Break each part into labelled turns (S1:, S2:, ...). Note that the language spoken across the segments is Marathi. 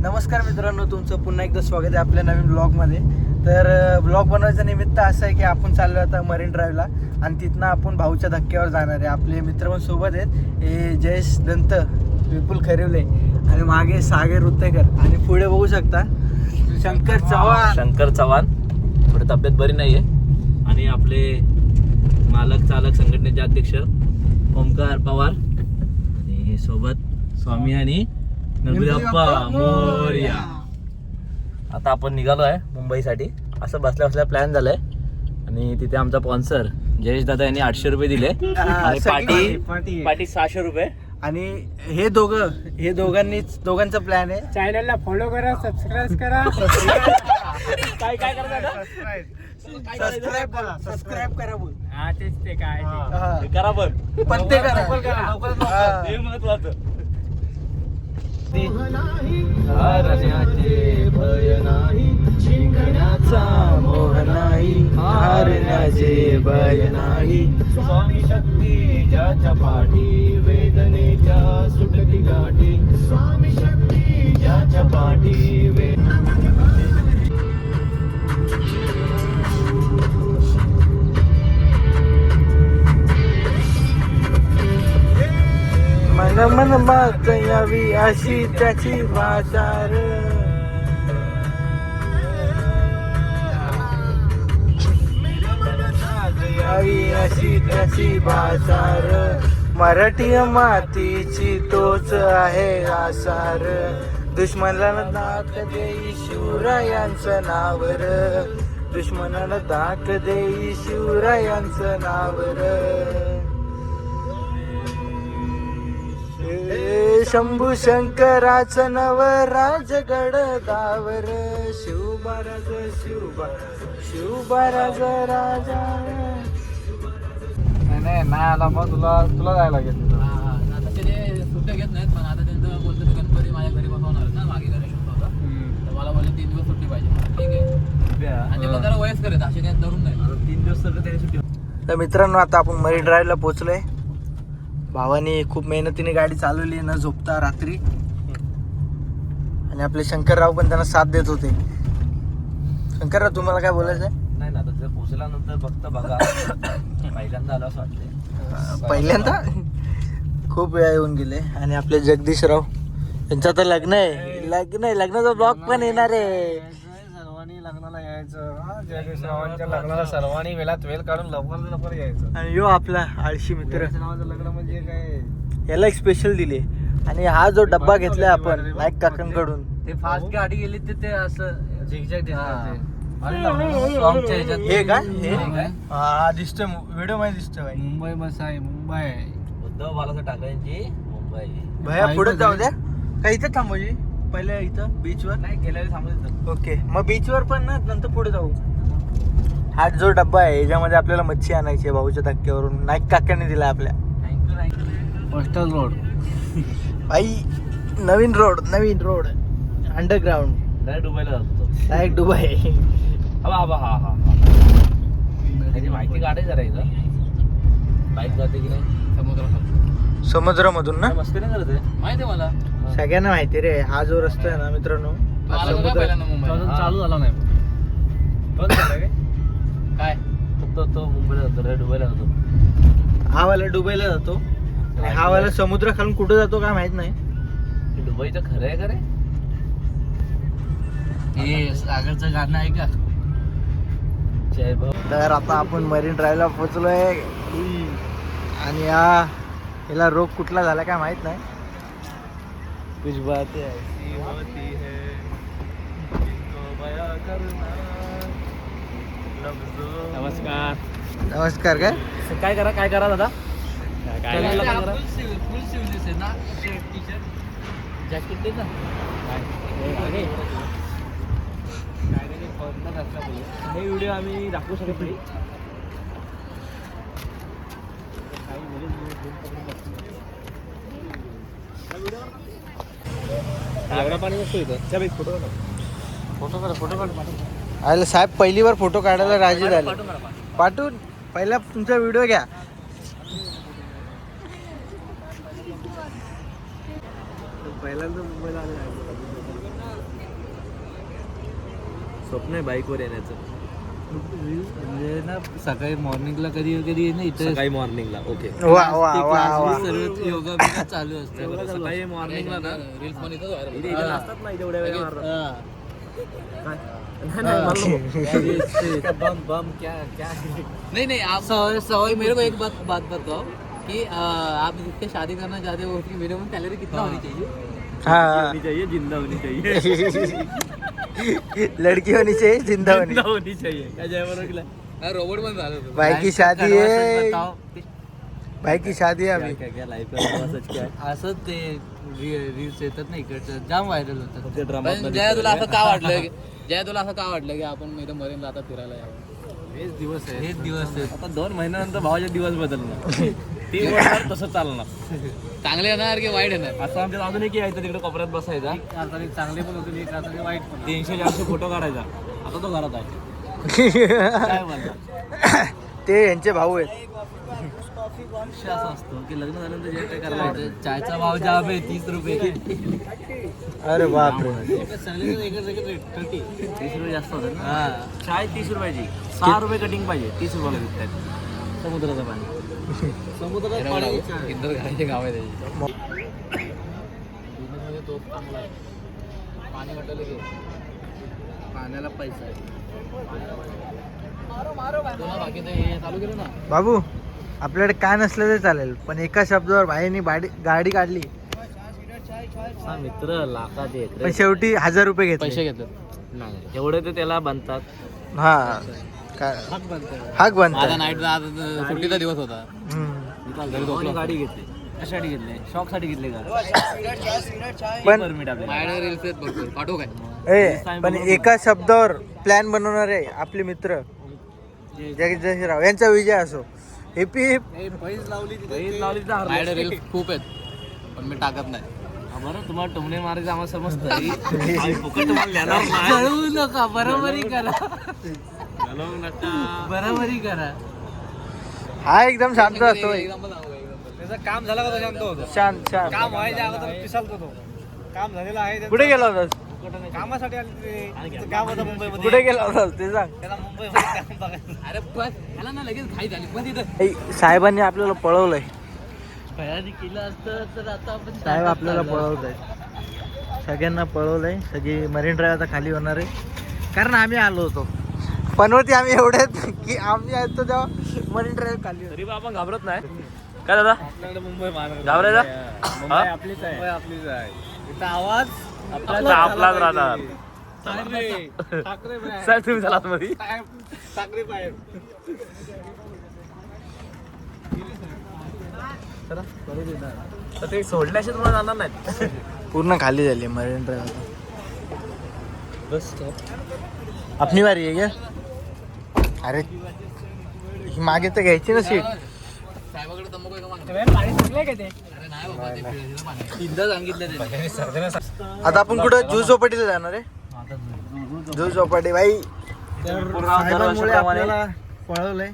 S1: नमस्कार मित्रांनो तुमचं पुन्हा एकदा स्वागत आहे आपल्या नवीन ब्लॉगमध्ये तर ब्लॉग बनवायचं निमित्त असं आहे की आपण चाललो आता मरीन ड्राईव्हला आणि तिथनं आपण भाऊच्या धक्क्यावर जाणार आहे. आपले मित्र पण सोबत आहेत. हे जयेश दंत विपुल खरिवले आणि मागे सागर उत्तेकर. आणि पुढे बघू शकता शंकर चव्हाण.
S2: शंकर चव्हाण. थोडी तब्येत बरी नाहीये. आणि आपले मालक चालक संघटनेचे अध्यक्ष ओमकार पवार. आणि सोबत स्वामी आणि मोर्या. आता आपण निघालो आहे मुंबईसाठी. असं बसल्या बसल्या प्लॅन झालाय. आणि तिथे आमचा स्पॉन्सर जयेश दादा यांनी आठशे रुपये दिले. आणि
S1: सगळी
S2: पाटी
S1: पाटी.
S2: पाटी. सहाशे रुपये.
S1: आणि हे दोघं हे दोघांनीच दोघांचा प्लॅन आहे.
S3: चॅनलला फॉलो करा सबस्क्राईब करा.
S2: काय काय करतात
S1: सबस्क्राईब करा सबस्क्राईब करा बोल.
S3: हा तेच ते काय ते.
S1: हा.
S2: करा पण
S1: पण ते करा.
S3: लवकर. करा.
S1: हा.
S2: हे महत्वाचं.
S1: हारण्याचे भय नाही जिंकण्याचा मोह नाही हारण्याचे भय नाही.
S2: स्वामी शक्ती ज्याच्या पाठी वेदनेच्या सुटली गाठी. स्वामी शक्ती ज्याच्या पाठी
S1: मन मन मात यावी अशी त्याची बाजार यावी अशी त्याची बाजार मराठी मातीची तोच आहे आसार. दुश्मनाला दाख देई शिवरायांचं नावर. दुश्मनाला दाख देई शिवरायांचं नावर. शंभू शंकराचं नव राजगड दावर शिवबाराज शिवबा शिवबाराज राजा.
S3: नाही नाही नाही आला मग तुला तुला जायला लागेल तिथं.
S4: आता ते सुट्ट्या घेत नाहीत पण आता त्यांचं बोलतो ते गणपती माझ्या घरी बसवणार आहेत ना मागे गणेश तर मला बोलले तीन दिवस सुट्टी पाहिजे म्हणून. ठीक आहे. आणि ते पण जरा वयस्कर आहेत असे काही तरुण नाही
S2: तीन दिवस सगळं त्याने सुट्टी
S1: तर मित्रांनो आता आपण मरीन ड्राईव्हला पोहोचलोय. भावानी खूप मेहनतीने गाडी चालवली न झोपता रात्री. आणि आपले शंकरराव पण त्यांना साथ देत होते. शंकरराव तुम्हाला काय बोलायचं आहे
S2: नाही ना आता जर पोचल्यानंतर फक्त बघा. पहिल्यांदा आलं असं वाटतंय.
S1: पहिल्यांदा? खूप वेळा येऊन गेले. आणि आपले जगदीशराव यांचं आता लग्न आहे. लग्न आहे लग्नाचा ब्लॉग पण येणार आहे.
S3: सर्वांनी लग्नाला यायचं. हा, जयदेशरावांच्या लग्नाला सर्वांनी वेळात वेळ काढून लवकर लवकर यायचं.
S1: आणि यो आपला आळशी मित्र.
S3: जयदेशरावांचं लग्न म्हणजे काय?
S1: याला एक स्पेशल दिले. आणि हा जो डब्बा घेतलाय आपण नाईक काकांकडून.
S4: ते फास्ट गाडी गेली ते ते असं
S3: झिकझॅक
S4: हा.
S3: सॉंगच्या ह्याच्यात
S1: हे का हे?
S4: काय?
S1: हा दिसतोय व्हिडिओमध्ये दिसतोय भाई
S3: मुंबई बस आहे मुंबई.
S2: उद्धव बालासाहेब ठाकरेंची मुंबई.
S1: भैया पुढे जाऊ द्या. का इथं थांबवजी पहिले इथं बीच वर.
S2: नाही गेल्या वेळी थांबत
S1: ओके मग बीच वर पण ना नंतर पुढे जाऊ. हा जो डब्बा आहे याच्यामध्ये आपल्याला मच्छी आणायची आहे भाऊच्या धक्क्यावरून. नाईक काकांनी दिला आपल्या.
S3: पोस्टल रोड
S1: भाई नवीन रोड नवीन रोड अंडरग्राऊंड
S2: डायरेक्ट दुबईला जातो.
S1: डायरेक्ट दुबई
S2: हा हा हा हा. हा त्याची माहिती काढाय जरा इथं. बाईक जाते की नाही?
S4: समुद्र
S1: समुद्रामधून ना?
S2: मस्ती नाही करत आहे
S4: माहिती आहे मला.
S1: सगळ्यांना माहिती रे हा जो रस्ता आहे ना मित्रांनो
S4: तू
S1: हा
S4: आला होता का
S1: समुद्र-
S4: पहिल्यांदा मुंबईला.
S3: अजून चालू झाला नाही.
S2: बंद झालं काय?
S4: काय?
S2: तो तो मुंबईला जातो रे दुबईला जातो.
S1: हा वाला दुबईला जातो. आणि हा वाला समुद्र खालून कुठे जातो काय माहीत नाही.
S2: हे दुबईचं खरं आहे का रे?
S4: हे सागरचं गाणं आहे का?
S2: जय भाऊ
S1: तर आता आपण मरीन ड्राईव्हला पोहोचलोय. आणि हा याला रोग कुठला झाला काय माहीत नाही. कुछ बात ऐसी होती है जिनको बयां करना लफ्जों-
S3: नमस्कार.
S1: नमस्कार काय?
S2: काय करा काय करा दादा?
S3: काय.
S2: करा?
S4: फुल सिव्हिल फुल सिव्हिल आहे ना? शर्ट टी शर्ट जॅकेट दे ना
S2: हे व्हिडिओ आम्ही दाखवू शकत नाही. इथं. फोटो
S3: फोटो
S1: अरे साहेब पहिली बार फोटो काढायला राजी झाले. पाठवून. पहिला तुमचा व्हिडिओ घ्या. पहिल्यांदा मुंबईला
S2: स्वप्न आहे बाईकवर येण्याचं.
S4: म्हणजे ना सकाळी मॉर्निंगला कधी ना इथे
S2: सकाळी मॉर्निंगला ओके
S1: वा वा वा वा.
S4: सर्व योगा बिगा चालू असतं.
S2: सकाळी मॉर्निंगला ना.
S4: रील्स पण इथं होतात.
S2: ना एवढ्या वेळा.
S4: हा.
S2: नाही, नाही, मला नको.
S3: बम बम क्या क्या.
S4: नहीं नहीं आप सवाई मेरे को एक बात बात बताओ कि आप जिसके शादी करना चाहते हो उसकी मिनिमम सैलरी कितना होनी चाहिए?
S1: हा।
S2: होनी चाहिए ज़िंदा होनी चाहिए।
S1: लड़की होनी चाहिए जिंदा होनी
S2: जिंदा होनी चाहिए काय जय?
S4: रोबोट पण झालं होतं.
S1: भाई की शादी है भाई की शादी है अभी
S2: काय काय लाईफ सच काय.
S4: असंच ते रील्स येतात ना इकडचं. जाम व्हायरल होतात.
S2: ते ड्रामा
S4: पण जया तुला असं का वाटलं जया तुला असं का वाटलं की आपण इथं मरीनला आता फिरायला यावं?
S3: हेच दिवस आहे
S4: हेच दिवस आहेत.
S2: आता दोन महिन्यानंतर भावाचे दिवस बदलणार. ती वर्षात तसं चालणार.
S4: चांगले येणार की वाईट येणार?
S2: असं आमच्यात अजून एक यायचं तिकडे कोपऱ्यात बसायचा.
S3: चांगली पण होती एक वाईट पण
S2: तीनशे चारशे फोटो काढायचा. आता तो घरात आहे. काय म्हणतात
S1: ते यांचे भाऊ आहेत.
S2: विषय असा असतो की लग्न झाल्यानंतर जे काय करायला
S4: चायचा भाव आहे तीस रुपये.
S1: अरे बापरे
S2: तीस रुपये जास्त होतात ना?
S4: हा.
S2: चाय तीस रुपयाची. सहा रुपये कटिंग पाहिजे. तीस रुपयाला विकतायत. समुद्राचं पाणी.
S4: इंदोर गाव आहे त्याची. चांगला. पाणी
S3: पाण्याला पैसा आहे.
S4: तो ना बाकी ते चालू केलं ना.
S1: बाबू आपल्याकडे काय नसलं तरी चालेल पण एका शब्दावर भाईनी गाडी गाडी काढली.
S2: मित्र लाखात येत
S1: पण शेवटी हजार रुपये
S4: पैसे
S1: घेतले.
S4: घेतले
S2: नाही एवढे ते त्याला बनतात.
S1: हा. काय? हाक
S4: माझा
S1: बनत
S4: नाईट आज सुट्टीचा दिवस होता.
S2: गाडी घेतली. कशासाठी घेतली? शॉकसाठी घेतली का?
S1: पण
S2: परमिट आपल्याला
S4: माझ्याकडे रील्स आहेत बघतो पाठवू काय?
S1: ए पण एका शब्दावर प्लॅन बनवणारे आपले मित्र. जगदीशराव यांचा विजय असो. हेपी हिप
S3: पैस लावली.
S4: माझ्याकडे खूप आहेत पण मी टाकत नाही.
S2: बरं तुम्हाला टोमणे मारायचं आम्हाला समजतं आम्ही फुकट तुम्हाला देणार नाही.
S4: जळवू नका बरोबरी करा.
S2: घालवू नका.
S4: बरोबरी करा.
S1: हा एकदम शांत असतो.
S3: त्याचं काम झालं का तो शांत होतो?
S1: शांत शांत.
S3: काम व्हायच्या अगोदर पिसालतो तो. काम झालेलं आहे त्याचं.
S1: कुठे गेला होतास
S3: कामासाठी आले ते. त्याचं काम होतं मुंबईमध्ये.
S1: कुठे गेला होतास ते सांग.
S3: त्याला मुंबईमध्ये काम बघायचं.
S4: अरे बस ह्याला ना लगेच घाई झाली. पण तिथं
S1: ऐ, साहेबांनी आपल्याला पळवलंय.
S4: भयानी केलं असतं तर आता आपण
S1: साहेब आपल्याला पळवत आहे सगळ्यांना पळवलंय. सगळी मरीन ड्राईव्ह आता खाली होणार आहे. कारण आम्ही आलो होतो. पनवती आम्ही एवढ्यात की आम्ही येतो तेव्हा मरीन ड्राईव्ह खाली होती.
S2: तरी पण आपण घाबरत नाही. काय दादा?
S3: आपल्याकडे मुंबई महानगर.
S2: घाबरायचा?
S3: मुंबई
S2: हा?
S3: आपलीच आहे. मुंबई आपलीच आहे. इथं आवाज?
S2: आपला आपलाच राहणार
S3: ठाकरे.
S2: साहेब तुम्ही चला मध्ये?
S3: साहेब, ठाकरे
S2: तर ते सोडल्याशी तुम्हाला जाणार नाहीत.
S1: पूर्ण खाली झाली मरीन ड्राईव्ह
S2: बस
S1: आपली वारी आहे क्या? अरे ही मागे तर घ्यायची ना सीट.
S4: साहेबाकडे तंबाखू आहे का मागं?
S3: पाणी सुटलंय का ते?
S4: अरे नाही बाबा ते पिढीचं पाणी आहे. तीनदा सांगितलं त्याने.
S1: आता आपण कुठं जू चौपाटीला जाणार आहे? जू चौपाटी आपल्याला पळवलंय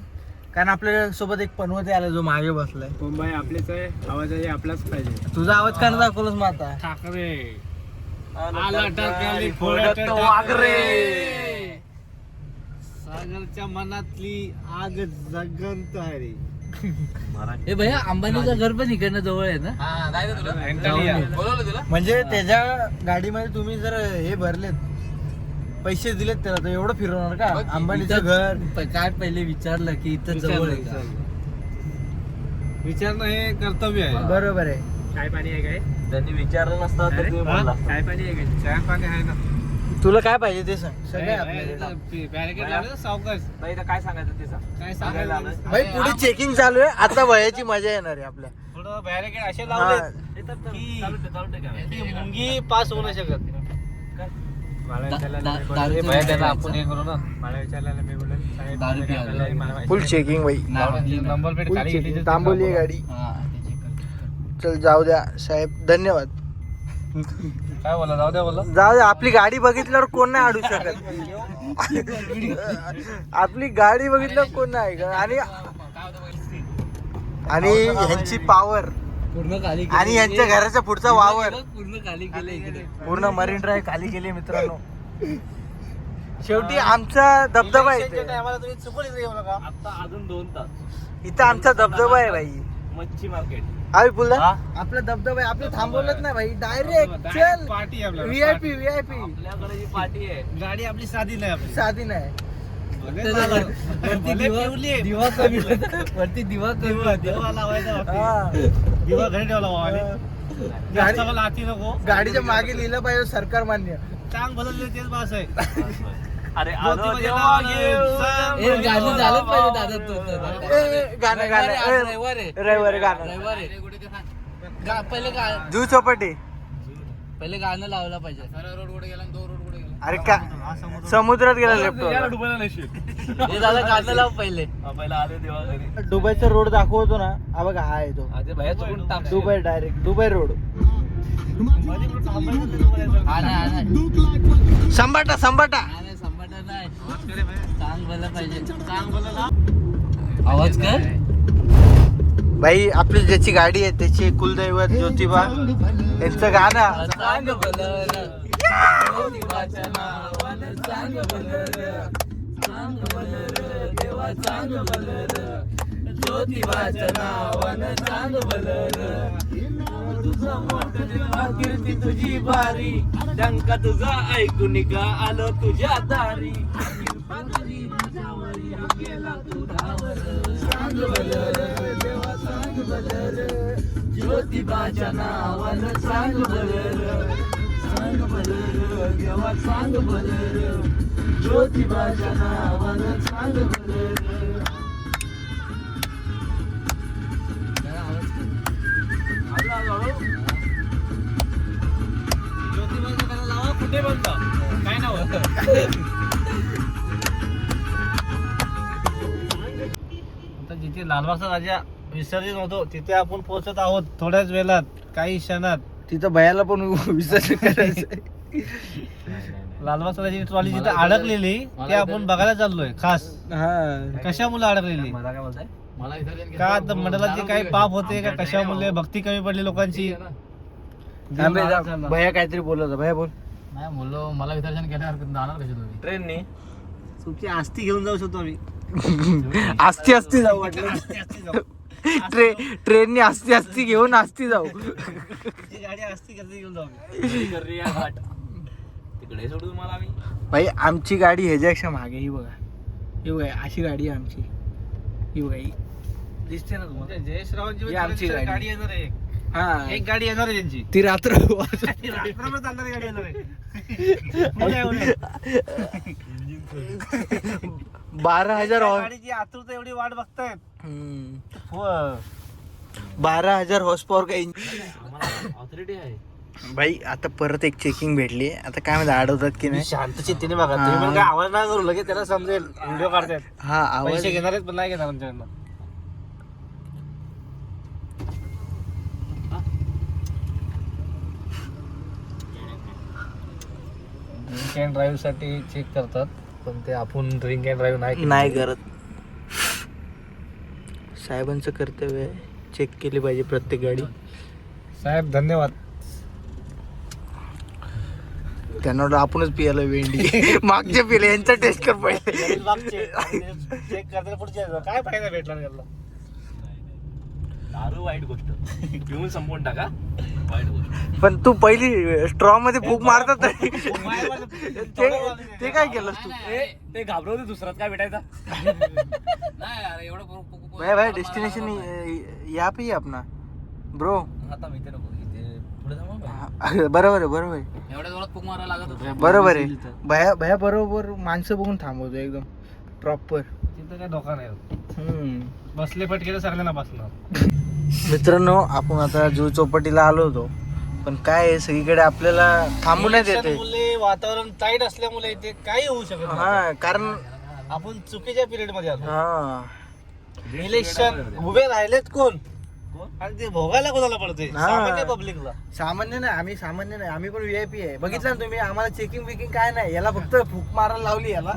S1: कारण आपल्यासोबत एक पनवती आला जो मागे बसलाय.
S3: मुंबई आपलीच आहे. आवाजही आपलाच पाहिजे.
S1: तुझा आवाज का मग आता.
S3: ठाकरे. आला टाकली
S2: फोडत वागरे.
S3: सागरच्या मनातली आग जगंत आहे रे
S4: ए भैया अंबानीचं घर पण इकडनं जवळ आहे ना? हा
S1: म्हणजे त्याच्या गाडीमध्ये तुम्ही जर हे भरलेत पैसे दिलेत त्याला तर एवढं फिरवणार का? अंबानीचं घर.
S4: प- काय पहिले विचारलं की इथं जवळ आहे का?
S3: विचारणं हे कर्तव्य आहे.
S1: बरोबर आहे.
S3: काय पाणी आहे काय?
S2: त्यांनी विचारलं नसतं तर बोलला असता.
S3: पाणी आहे काय? चाय पाणी आहे ना?
S1: तुला काय पाहिजे ते सांग. सगळे आपल्याकडे
S3: बॅरिकेड लावलं सावकाश.
S2: नाही इथं काय सांगायचं ते सांग.
S3: काय
S2: सांगायला.
S1: भाई पुढे चेकिंग चालू आहे. आता वयाची मजा येणार आहे आपल्या.
S3: थोडं बॅरिकेड असे
S1: हा.
S3: लावले
S2: इथं तर चालू ठेव, चालू ठेव काय.
S3: की मुंगी पास होऊ नाही शकत.
S4: दा- दा- दारूचं
S3: भैया त्याला
S4: विचारायचं.
S3: आपण हे करू ना. मला विचारलेलं मी बोललो साहेब,
S4: दारू
S3: आपल्याला
S4: प्यायला.
S3: मला माहिती
S1: फुल
S3: नाही.
S1: चेकिंग भाई
S4: नावातली ना.
S3: नंबर प्लेट
S1: फुल
S3: खाली घेतली
S1: चेकिंग
S3: तर
S1: थांबवली आहे गाडी.
S4: हा, ते check कर.
S1: चल जाऊ द्या साहेब. धन्यवाद.
S3: काय बोला जाऊ द्या बोला
S1: जाऊ द्या आपली गाडी बघितल्यावर कोण नाही अडू शकत. आपली गाडी बघितल्यावर कोण नाही ऐकत. आणि आणि ह्यांची पावर
S4: पूर्ण खाली केलं.
S1: आणि यांच्या घराच्या पुढचा वावर.
S4: पूर्ण खाली केलं इकडे.
S1: पूर्ण मरीन ड्राईव्ह खाली गेली मित्रांनो. शेवटी आमचा धबधबा आहे इथे.
S3: तुम्ही चुकून इथे येऊ नका
S2: आता अजून दोन तास.
S1: इथं आमचा धबधबा आहे भाई.
S2: मच्छी मार्केट.
S1: आम्ही बोलला? आपला धबधबा आहे आपलं थांबवलंच नाही भाई. डायरेक्ट चल.
S3: पार्टी आहे
S1: व्हीआयपी व्हीआयपी
S2: आपल्याकडे जी पार्टी आहे.
S3: गाडी आपली साधी नाही आपली.
S1: साधी नाही.
S3: भले पिवली आहे.
S4: दिवा कमी वरती दिवा
S3: दिवा दिवा लावायचा बाकी.
S1: हा.
S3: दिवा घरी ठेवला भावाने
S1: गाडी
S3: जास्त मला हाती नको.
S1: गाडीच्या मागे लिहिलं पाहिजे सरकार मान्य.
S3: टांग भरले तेच बास आहे.
S2: अरे
S4: गाणं झालंच पाहिजे दादा
S1: ए, गाणं गाणं.
S4: रविवार आहे, रविवार
S1: गाणं
S4: रविवार आहे. गा- पहिले गा-
S1: जू चौपाटी
S4: पहिले गाणं लावलं पाहिजे. रोड कुठे गेला तो रोड
S1: अरे का? समुद्रात गेला लेफ्ट
S2: डुबायला
S4: हे पहिले.
S2: पहिला आले देवा घरी.
S1: दुबईचा रोड दाखवतो ना हा बघा हा आहे तो.
S2: आधी बाहेर चुकून टाक
S1: दुबई डायरेक्ट दुबई रोड.
S4: हा नाही हा नाही.
S1: संबाटा संबाटा
S4: हा नाही संभाटा नाही. चांग भलं पाहिजे. चांग भलं आवाज कर.
S1: भाई आपली ज्याची गाडी आहे त्याची कुलदैवत ज्योतिबा. यांचं गाणं.
S4: चांग भलं र. चांग भलं र. चांग भलं र. देवा चांग भलं र. ज्योतिबाच्या नावानं चांग भलं र. तुझं देवा कीर्ती तुझी भारी
S2: डंका तुझा ऐकून का आलो तुझ्या दारी
S4: सांग भलं देवा सांग भलं र. ज्योतिबाच्या नावानं सांग भलं र. सांग भलं र, देवा सांग भलं र. ज्योतिबाच्या नावानं सांग भलं
S3: कुठे बनता काय नाव आता जिथे लालबागचा राजा विसर्जित होतो तिथे आपण पोहोचत आहोत थोड्याच वेळात काही क्षणात
S1: तिथं भयाला पण विसर्जन करायचं
S3: लालबागचा राजाची ट्रॉली जिथे अडकलेली ते आपण बघायला चाललोय खास.
S1: हा.
S3: कशामुळे अडकलेली?
S2: मला काय बोलताय?
S4: मला विसर्जन
S3: का तर मंडळात जे काही पाप होते का कशामुळे भक्ती कमी पडली लोकांची?
S1: थांबे जा. भैया काहीतरी बोलत होता. भैया बोल.
S4: नाही बोललो मला विसर्जन केल्यावर जाणार कसे तुम्ही?
S2: ट्रेननी.
S3: तुमची आस्ती घेऊन जाऊ शकतो आम्ही.
S1: आस्ती आस्ती जाऊ वाटलं.
S3: आस्ती आस्ती जाऊ.
S1: ट्रे ट्रेननी आस्ती आस्ती घेऊन आस्ती जाऊ.
S3: गाडी आस्ती घेऊन जाऊ.
S2: तिकडे सोडू तुम्हाला आम्ही?
S1: भाई आमची गाडी ह्याच्यापेक्षा मागे ही बघा. ही बघा अशी गाडी आहे आमची. ही बघा ही. दिसते ना तुम्हाला?
S3: म्हणजे जयश्रावांची
S1: आमची गाडी.
S3: येणार आहे एक.
S1: हा.
S3: एक गाडी येणार आहे त्यांची.
S1: ती रात्र
S3: ती रात्रभर चालणारी गाडी येणार आहे.
S1: बारा हजार हॉर्स
S3: गाडीची आतुरता एवढी वाट बघतायत.
S1: हम्म.
S3: हो.
S1: बारा हजार हॉर्स पॉवर का
S2: आम्हाला ऑथॉरिटी आहे.
S1: भाई आता परत एक चेकिंग भेटली. आता काय माहिती अडवतात की नाही?
S3: शांत चित्तीने बघा.
S1: हा.
S3: तुम्ही पण काय आवाज नाही करू लगेच त्याला समजेल. व्हिडिओ काढतायत.
S1: हा आवाज
S3: पैसे घेणार आहेत पण नाही घेणार आमच्याकडनं. ड्राईव्हसाठी चेक करतात. पण ते आपण ड्रिंक अँड ड्राईव्ह नाही.
S1: नाही करत. साहेबांचं कर्तव्य आहे. चेक केली पाहिजे प्रत्येक गाडी.
S3: साहेब धन्यवाद.
S1: त्यांना वाटलं आपणच पियाला वेंडी मागचे पिले यांचा टेस्ट कर पहिले.
S3: चेक करताना काय फायदा भेटणार त्याला
S2: दारू वाईट गोष्ट. पिऊन संपवून टाका.
S1: पण तू पहिली स्ट्रॉ मध्ये फूक मारतात तरी. ते ते काय केलंस तू?
S2: ते घाबरवते दुसरात काय भेटायचा?
S4: नाही अरे एवढं
S1: भाई भाई डेस्टिनेशन यहाँ पे अपना. ब्रो
S2: आता मी ते नको इथे पुढे थांबा
S1: बरोबर आहे बरोबर आहे. बरोबर आहे. भया भया बरोबर माणसं बघून थांबवतो एकदम. प्रॉपर
S3: तिथं काय धोका नाही बसले पटकेलं सगळ्यांना बसणार.
S1: मित्रांनो आपण आता जू चौपाटीला आलो होतो. पण काय आहे, सगळीकडे आपल्याला थांबू नाही देते
S3: मुले वातावरण टाईट असल्यामुळे इथे काही होऊ शकत नाही.
S1: हा कारण
S3: आपण चुकीच्या पिरियडमध्ये आलो.
S1: हा.
S3: इलेक्शन उभे राहिलेत कोण? आणि ते भोगायला कोणाला पडते
S1: हा.
S3: सामान्य पब्लिकला
S1: सामान्य नाही आम्ही सामान्य नाही. आम्ही पण व्हीआयपी आहे. बघितलं ना तुम्ही आम्हाला चेकिंग बिकिंग काय नाही. याला फक्त फूक मारायला लावली याला.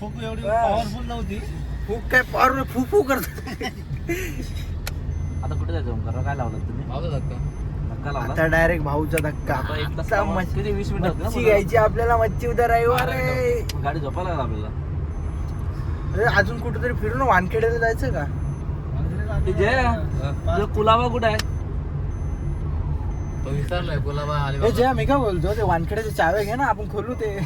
S3: फूक एवढी
S1: हा.
S3: पॉवरफुल नव्हती.
S1: फूक काय पॉवर फू फू करतो.
S2: आता कुठे जायचं ओंकार? काय लावलं तुम्ही?
S4: धक्का.
S2: धक्का लावला?
S1: आता डायरेक्ट भाऊचा धक्का.
S2: आता एक तास
S1: आता
S2: लावा.
S1: मच्छी
S2: किती वीस मिनिटं
S1: मच्छी? घ्यायची आपल्याला मच्छी उद्या रविवार आहे.
S2: गाडी झोपायला लागला आपल्याला.
S1: अरे, अजून कुठेतरी फिरून वानखेड्याला जायचं का?
S2: ते जय तुझा कुलाबा कुठे आहे?
S1: हे जय मी काय बोलतो? ते वानखेड्याचे चावे घे ना आपण खोलू ते.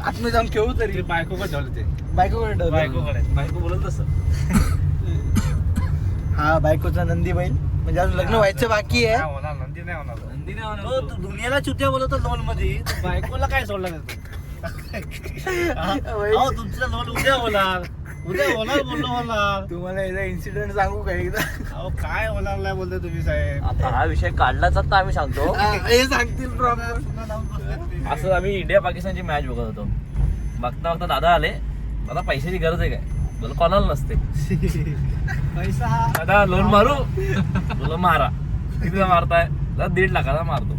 S1: आतमध्ये जाऊन खेळू तरी.
S3: बायकोकडे ठेवलं ते.
S1: बायको
S3: बायकोकडे.
S2: बायको बोलत तसं
S1: हा बायकोचा नंदी बैल. म्हणजे अजून लग्न व्हायचं बाकी आहे.
S3: नाही होणार नंदी नाही होणार.
S2: नंदी नाही म्हणत
S3: तो
S2: तो.
S3: तू दुनियाला चुत्या बोलतो लोनमध्ये तू बायकोला काय सोडलं
S1: वै-
S3: अहो तुमचं लोन उद्या होणार. उद्या होणार बोललो होणार.
S1: तुम्हाला याचा इन्सिडेंट सांगू का एकदा?
S3: अहो काय होणार नाही बोलते तुम्ही साहेब.
S2: आता हा विषय काढलाच आता आम्ही सांगतो.
S1: हा, हे सांगतील प्रॉब्लेम
S3: पुन्हा लावून बसलेत ते.
S2: असं आम्ही इंडिया पाकिस्तानची मॅच बघत होतो. बघता बघता दादा आले. दादा पैशाची गरज आहे काय? बोल कोणाला नसते.
S3: पैसा हा
S2: दादा लोन मारू? बोल मारा. कितीचा मारताय? दादा दीड लाखाचा मारतो.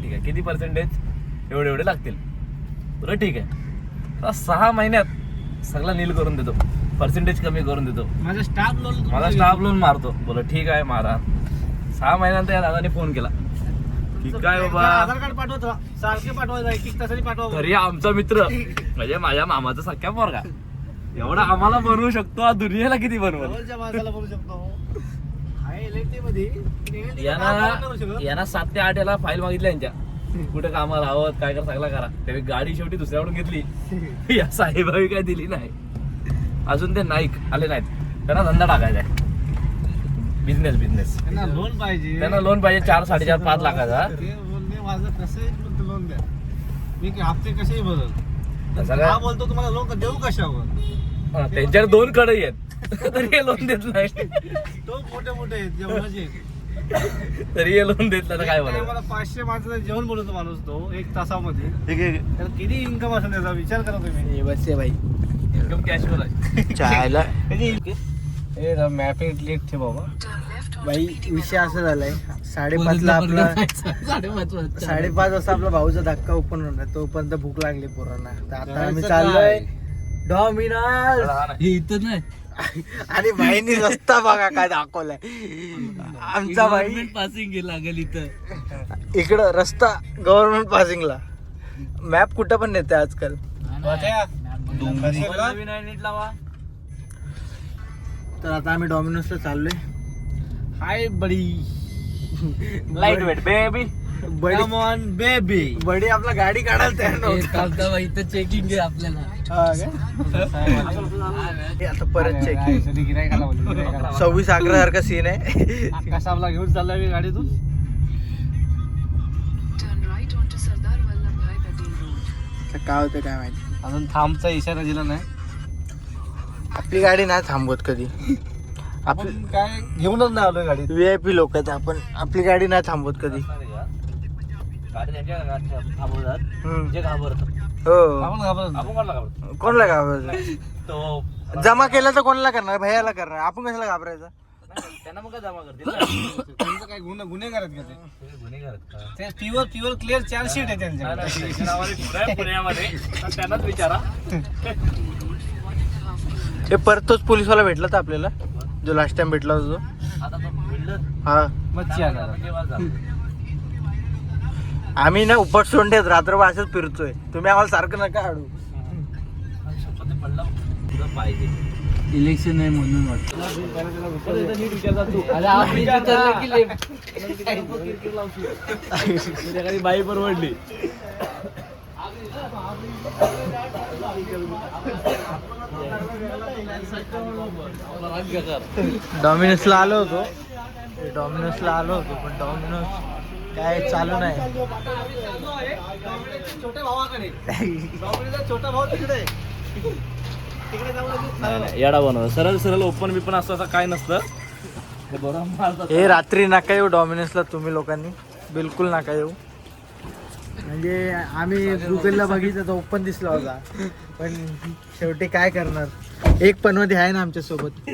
S2: ठीक आहे. किती पर्सेंटेज एवढे एवढे लागतील. बरं ठीक आहे. सहा महिन्यात सगळा नील करून देतो. पर्सेंटेज कमी करून देतो.
S3: माझा स्टाफ लोन
S2: मला स्टाफ लोन मारतो. बोल ठीक आहे मारा. सहा महिन्यानंतर या दादाने फोन केला. की काय
S3: आधार
S2: बाबा.
S3: कार्ड पाठवतो सारखे पाठवायचं एक एक तासाने पाठवा.
S2: तरी आमचा मित्र. म्हणजे माझ्या मामाचा सख्या पोरगा. एवढा आम्हाला बनवू शकतो हा दुनियेला किती बनवल
S3: जवळच्या माणसाला बोलू शकतो. मध्ये
S2: यांना यांना सात ते आठ याला फाईल मागितली यांच्या. कुठे कामाला आहोत काय करा सगळं करा. त्यावेळी गाडी शेवटी दुसऱ्याकडून घेतली. या साहेबावी काय दिली नाही. अजून ते नाईक आले नाहीत. त्यांना धंदा टाकायचा आहे. बिझनेस बिझनेस
S3: त्यांना लोन पाहिजे.
S2: त्यांना लोन पाहिजे चार साडेचार पाच लाखाचा.
S3: ते बोलले माझं कसं लोन द्या. मी की हप्ते कसेही
S2: तसं
S3: हा बोलतो तुम्हाला लोन देऊ कशावर?
S2: हा, त्यांच्याकडे दोन कडे आहेत. तरी हे लोन देत नाही.
S3: तो मोठे मोठे आहेत जेवणाचे आहेत.
S2: तरी हे लोन देत नाही तर काय बोलायचं?
S3: मला पाचशे माणसाचं जेवण बोलवतो माणूस तो एक तासामध्ये. किती इन्कम असेल त्याचा? विचार करा तुम्ही.
S1: बस आहे बाई.
S2: इन्कम कॅश आहे.
S1: चायला.
S3: हे मॅपिंग क्लिक ठेव बाबा.
S1: बाई विषय असा झालाय साडेपाचला आपला साडेपाच वाजता. आपला भाऊचा धक्का ओपन होणार तोपर्यंत भूक लागली पोरांना. तर आता आम्ही चाललोय. डॉमिनोज
S4: इथं नाही.
S1: आणि भाईनी रस्ता बघा काय दाखवलाय. आमचा भाई.
S4: पासिंग लागेल इथं.
S1: इकडं रस्ता गव्हर्नमेंट पासिंगला मॅप कुठं पण नेते आजकाल. तर आता आम्ही डॉमिनोजला चाललोय.
S3: Hi buddy.
S2: Light wait baby
S1: buddy
S3: on baby
S1: buddy आपला गाडी काढायला तयार नव्हता.
S4: इथं चेकिंग आहे आपल्याला.
S1: आता परत चेक
S3: गिरायकाला बोलले गिरायकाला.
S1: सव्वीस अकरा सारखा सीन आहे.
S3: कसा आपला घेऊन चाललाय मी गाडीतून?
S1: काय होतं काय माहिती?
S3: अजून थांबचा इशारा दिला नाही.
S1: आपली गाडी नाही थांबवत कधी.
S3: आपण काय घेऊनच नाही आलोय गाडीत.
S1: व्ही आय पी लोक आहेत आपण. आपली गाडी नाही थांबवत कधी.
S2: गाडी त्यांच्या. जे घाबरतात.
S1: हो.
S3: आपण घाबरत
S2: आपण कोणाला घाबरतो
S1: कोणला घाबरायचं
S2: तो
S1: जमा केलं तर कोणाला करणार? भैयाला करणार. आपण कशाला घाबरायचं?
S2: नाही, त्यांना मग काय जमा करतील ना?
S3: त्यांचं काय गुन्हा गुन्हेगार आहेत का ते?
S2: ते गुन्हेगार आहेत का?
S3: ते प्युअर प्युअर क्लिअर चार्जशीट आहे
S2: नाही, नाही,
S3: त्यांच्या
S2: त्यांच्या नावाने गुन्हा आहे पुण्यामध्ये. तर त्यांनाच विचारा.
S1: हे परत तोच पोलिसवाला भेटला तर आपल्याला? जो लास्ट टाइम भेटला होता तो?
S2: आता तो बिल्डर
S1: हा.
S3: मच्छी?
S1: आम्ही ना उपट सोंडेत रात्रभर असंच फिरतोय. तुम्ही आम्हाला सारखं नका
S2: पाहिजे
S4: इलेक्शन आहे म्हणून वाटतं.
S2: बाई परवडली.
S1: डॉमिनोजला आलो होतो. डॉमिनोजला आलो होतो पण डॉमिनोज काय चालू नाही.
S3: छोट्या भावाकडे छोटा भाऊ तिकडे
S2: येडा बनवलं सरळ सरळ ओपन बिपन असतं असं काय नसतं. हे
S1: रात्री नका येऊ डॉमिनोजला तुम्ही लोकांनी. बिलकुल नका येऊ. म्हणजे आम्ही गुगलला बघितलं तर ओपन दिसला होता. पण शेवटी काय करणार? एक पनवती आहे ना आमच्यासोबत?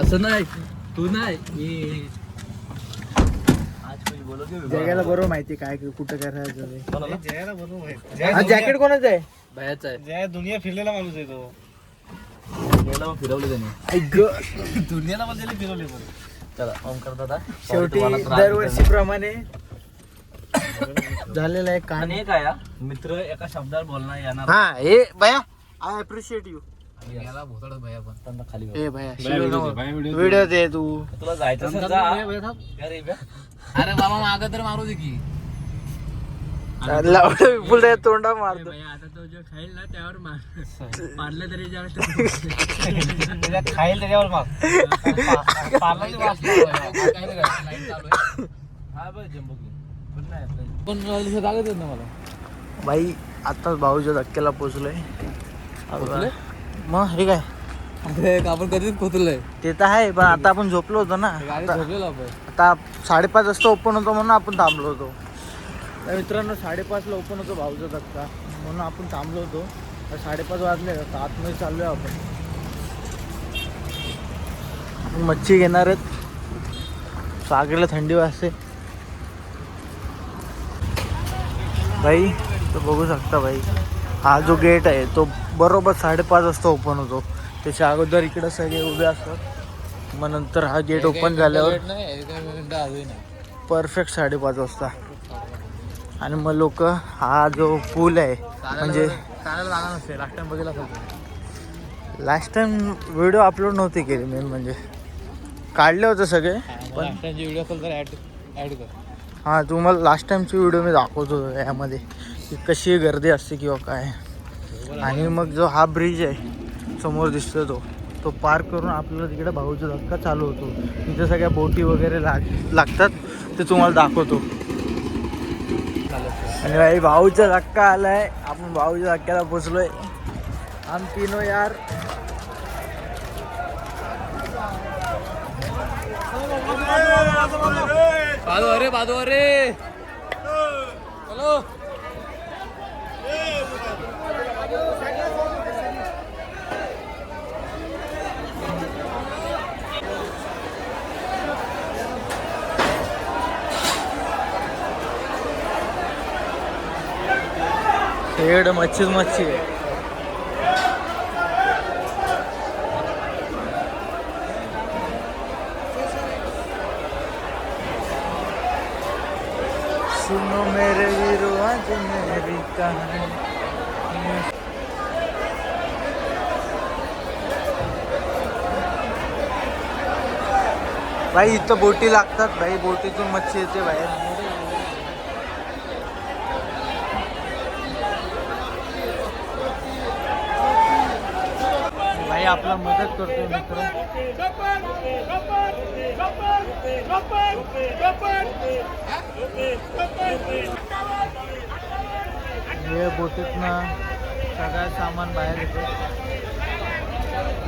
S4: असं नाही. तू नाही मी
S2: आज कोणी बोलत नाही
S1: जगाला बरोबर माहिती काय कुठं करायचं?
S3: जयाला बरोबर आहे.
S1: हा
S3: जय
S1: जॅकेट कोणाचं आहे?
S4: भयाचा आहे.
S3: जय दुनिया फिरलेला माणूस आहे तो.
S2: याला मग फिरवलं त्यांनी.
S3: दुनियाला पण फिरवले
S2: चला ओमकार दादा.
S1: शेवटी दरवर्षीप्रमाणे झालेला आहे कान?
S2: मित्र एका शब्दात बोलणार येणार.
S1: हा हे भया आय अप्रिशिएट यू
S2: याला भोसडत भैया पण. त्यांना खाली बघ.
S1: ए भया व्हिडिओ दे तू.
S2: तुला जायचं असेल जा. अरे बे.
S3: अरे बाबा माग तर मारू दे की.
S1: पुढे तोंडा मारतो
S3: त्याच्यात खाईल त्याच्यावर माग पार्लरची वास
S2: हा बघ जम्बो की. पण नाही आपलं.
S3: पण जागत येत ना मला.
S1: भाई आताच भाऊच्या धक्क्याला पोचलोय.
S3: पोचले?
S1: मग हे काय?
S3: आपण कधीच पोचलोय.
S1: ते तर आहे पण आता आपण झोपलो होतो ना.
S3: गाडी
S1: आता-
S3: झोपलेलो आपण.
S1: आता साडेपाच वाजता ओपन होतो म्हणून आपण थांबलो होतो. तर मित्रांनो साडेपाचला ओपन होतो भाऊचा धक्का म्हणून आपण थांबलो होतो. तर साडेपाच वाजले आता आतमध्ये चाललोय आपण. आपण मच्छी घेणार आहेत. सागरला थंडी वाजते. भाई तो बघू शकता भाई. हा जो गेट आहे तो बरोबर साडेपाच वाजता ओपन होतो. त्याच्या अगोदर इकडे सगळे उभे असतात. मग नंतर हा गेट ओपन झाल्यावर परफेक्ट साडेपाच वाजता. आणि मग लोक हा जो पूल आहे म्हणजे
S3: लास्ट टाइम बघितला असेल
S1: लास्ट टाइम व्हिडिओ अपलोड नव्हते केले मेन म्हणजे. काढले होते सगळे पण
S3: व्हिडिओ असेल तर ऍड ऍड कर.
S1: हां तुम्हाला लास्ट टाइमची व्हिडिओ मी दाखवतो यामध्ये की कशी गर्दी असते किंवा काय. आणि मग जो हा ब्रिज आहे समोर दिसतो तो तो पार करून आपल्याला तिकडे भाऊचा धक्का चालू होतो तिथे सगळ्या बोटी वगैरे लाग लागतात ते तुम्हाला दाखवतो आणि भाई भाऊचा धक्का आलाय आपण भाऊच्या धक्क्याला पोचलोय आम तीनो यार
S3: बाजू अरे बाजू अरे हॅलो
S1: शेड मच्छीच मच्छी आहे सुनो मेरे वीरो आज मेरी कहानी भाई इथं बोटी लागतात भाई बोटीतून मच्छी येते बाहेर. भाई आपला मदत करतोय मित्र. हे बोटीतनं सगळं सामान बाहेर येतो.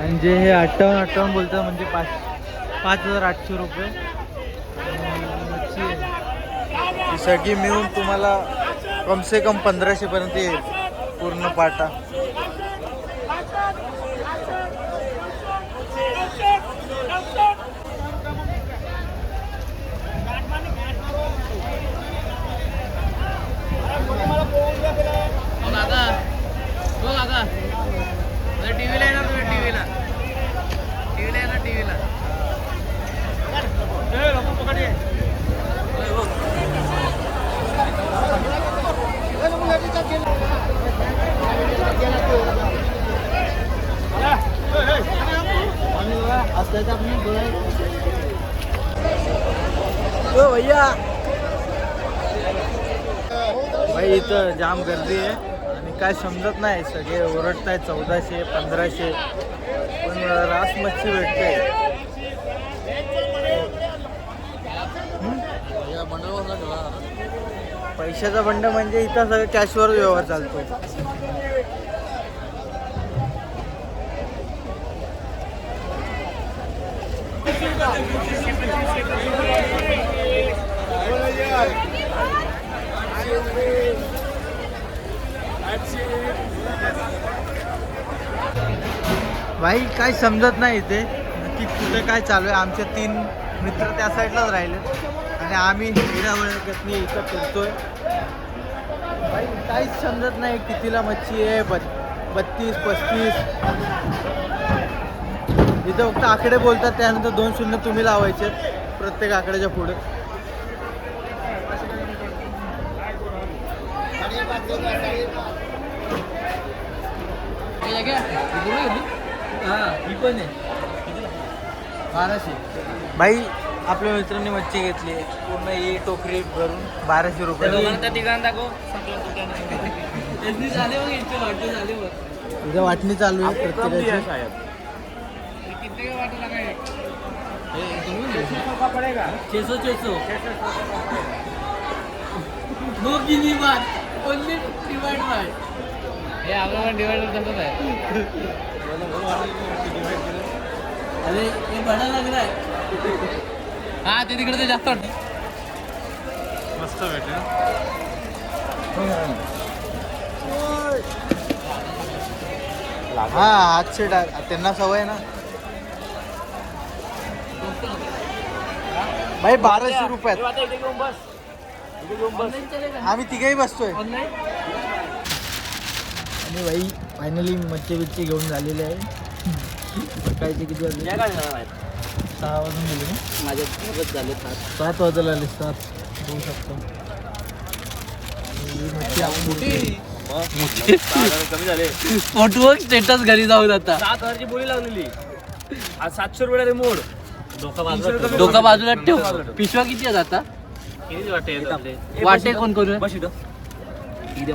S1: आणि जे म्हणजे हे आठवण आठवण बोलतं म्हणजे पाच पाच हजार आठशे रुपये आहे. ही सगळी मिळून तुम्हाला कम से कम पंधराशे पर्यंत येईल पूर्ण पाटा
S3: हो काका हो काका टीव्हीला येणार तुम्ही टीव्हीला टीव्हीला येणार टीव्हीला
S1: ओ भैया भाई इथं जाम गर्दी आहे. आणि काय समजत नाही सगळे ओरडत आहे चौदाशे पंधराशे. पण रास मच्छी भेटते. पैशाचा बंड म्हणजे इथं सगळं कॅशवर व्यवहार चालतो. भाई काय समजत नाही इथे नक्की कुठे काय चालू आहे. आमचे तीन मित्र त्या साईडलाच राहिले. आणि आम्ही हिरावळगतनी इथं फिरतोय. भाई काहीच समजत नाही कितीला मच्छी आहे. बत्तीस पस्तीस. इथं फक्त आकडे बोलतात त्यानंतर दोन शून्य तुम्ही लावायचे प्रत्येक आकड्याच्या पुढे.
S3: बाराशे
S1: भाई आपल्या मित्रांनी मच्छी घेतली. पूर्ण ही टोकरी भरून बाराशे रुपये. इथं वाटणी चालू आहे प्रत्येकाची.
S2: छेसो छेसो नो गिनी बात ओनली डिवाइड बाय
S3: हे आपल्याला आहे.
S2: अरे ये बडा लग रहा है
S3: हा ते तिकडे ते जास्त वाटतं.
S1: हा त्यांना सवय ना. भाई बाराशे रुपयात. आम्ही तिघही बसतोय. आणि भाई फायनली मच्छी बिच्छी घेऊन झालेली आहे. सकाळचे किती वाजले? सहा वाजून गेले ना?
S2: माझ्या मगच झाले सात.
S1: सात वाजायला आले सात. होऊ शकतो. आणि मच्छी आपण
S2: कमी झाले.
S3: फोटो स्टेटस घरी जाऊन आता.
S2: सात हजारची बोली लागलेली. आज सातशे रुपये मोड. डोका बाजूला
S3: ठेव. पिशवा किती आहेत आता?
S2: वाटे
S3: कोण
S2: इथं.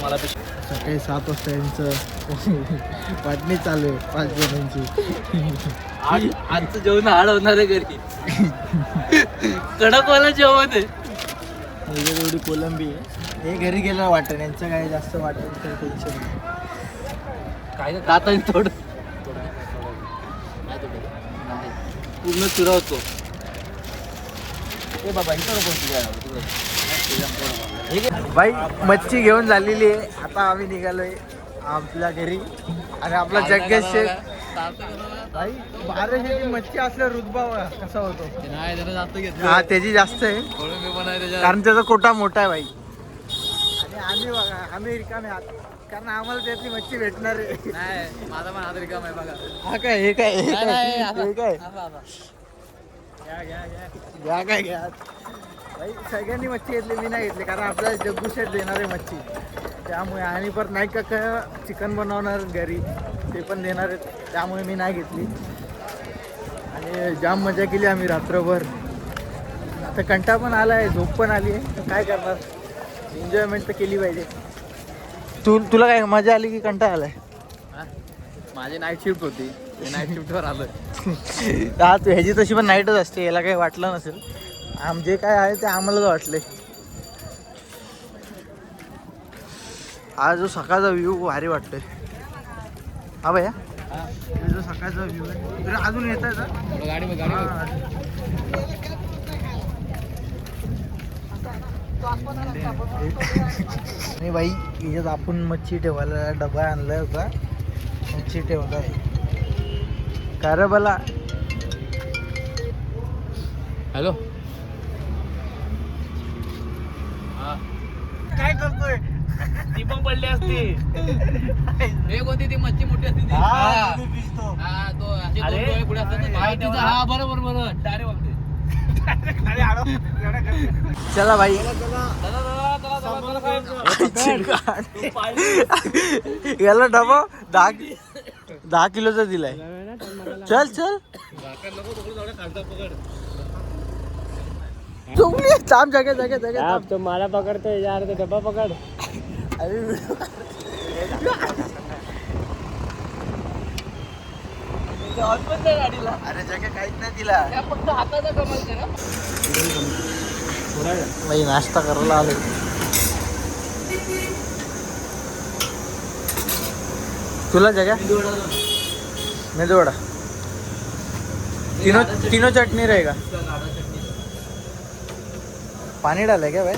S2: मला पिशवी.
S1: सकाळी सात वाजता यांचं वाटणी चालू आहे पाच जणांची.
S3: आज आजचं जेवण हाड होणार आहे घरी. कडक वाला जेवण आहे.
S1: वगैरे एवढी कोलंबी आहे. हे घरी गेलं वाटण यांचं काय जास्त वाटण काही टेन्शन नाही.
S2: काय
S3: दाताने थोडं पूर्ण चुरावतो
S2: ए बाबा इथं नको
S1: बाई मच्छी घेऊन झालेली आहे. आता आम्ही निघालोय आपल्या घरी. आणि आपला जग्गेश भाई बाराशेची मच्छी असल्या रुतबा कसा होतो? हा त्याची जास्त आहे. कारण त्याचा कोटा मोठा आहे भाई आणि आम्ही बघा आम्ही रिकामे आहात. कारण आम्हाला त्यातली मच्छी भेटणार आहे.
S3: नाही माझा पण हात रिकाम आहे बघा.
S1: हा काय हे काय हे
S3: नाही, नाही,
S1: काय
S3: असं-
S1: हे काय?
S3: असं- असं.
S1: घ्या काय घ्या. भाई सगळ्यांनी मच्छी घेतली मी नाही घेतली कारण आपल्याला जग्गू देणार आहे मच्छी. त्यामुळे आणि परत नाही का चिकन बनवणार घरी ते पण देणार आहेत. त्यामुळे मी नाही घेतली. आणि जाम मजा केली आम्ही रात्रभर. आता कंटा पण आला आहे झोप पण आली आहे. तर काय करणार? एन्जॉयमेंट तर केली पाहिजे. तू तुला काय मजा आली की कंटा आलाय?
S3: माझी नाईट शिफ्ट होती. नाईट शिफ्टवर आलोय.
S1: हा तू ह्याची तशी पण नाईटच असते याला काही वाटलं नसेल. आम जे काय आहे ते आम्हालाच वाटले. हा जो सकाळचा व्ह्यू भारी वाटतोय. हा भैया? जो सकाळचा व्ह्यू आहे. अजून येत आहे
S3: गाडी बघ गाडी
S1: नाही बाई याच्यात आपण मच्छी ठेवायला डबा आणला होता. मच्छी ठेवला आहे. का रे बला?
S3: हॅलो.
S1: काय करतोय?
S2: ती पण पडली असती.
S3: हे कोणती ती मच्छी मोठी असते ती?
S1: हा,
S3: हा. हा, तो असे पुढे असतात हा, हा बरोबर बरोबर.
S2: डायरेक्ट
S1: चला भाई। याला डबा दहा दहा किलोचा दिलाय. चल चल. तुम्ही थांब जागे जागे जागे थांब.
S3: तो मला पकडतोय यार ते डब्बा पकड.
S1: अरे अरे जागे काहीच नाही दिला
S3: फक्त हाताचा कमाल करा.
S1: नाश्ता करायला आलो. तुला जगह मेदू वड़ा तीनों तीनों चटनी रहेगा पानी डाले क्या भाई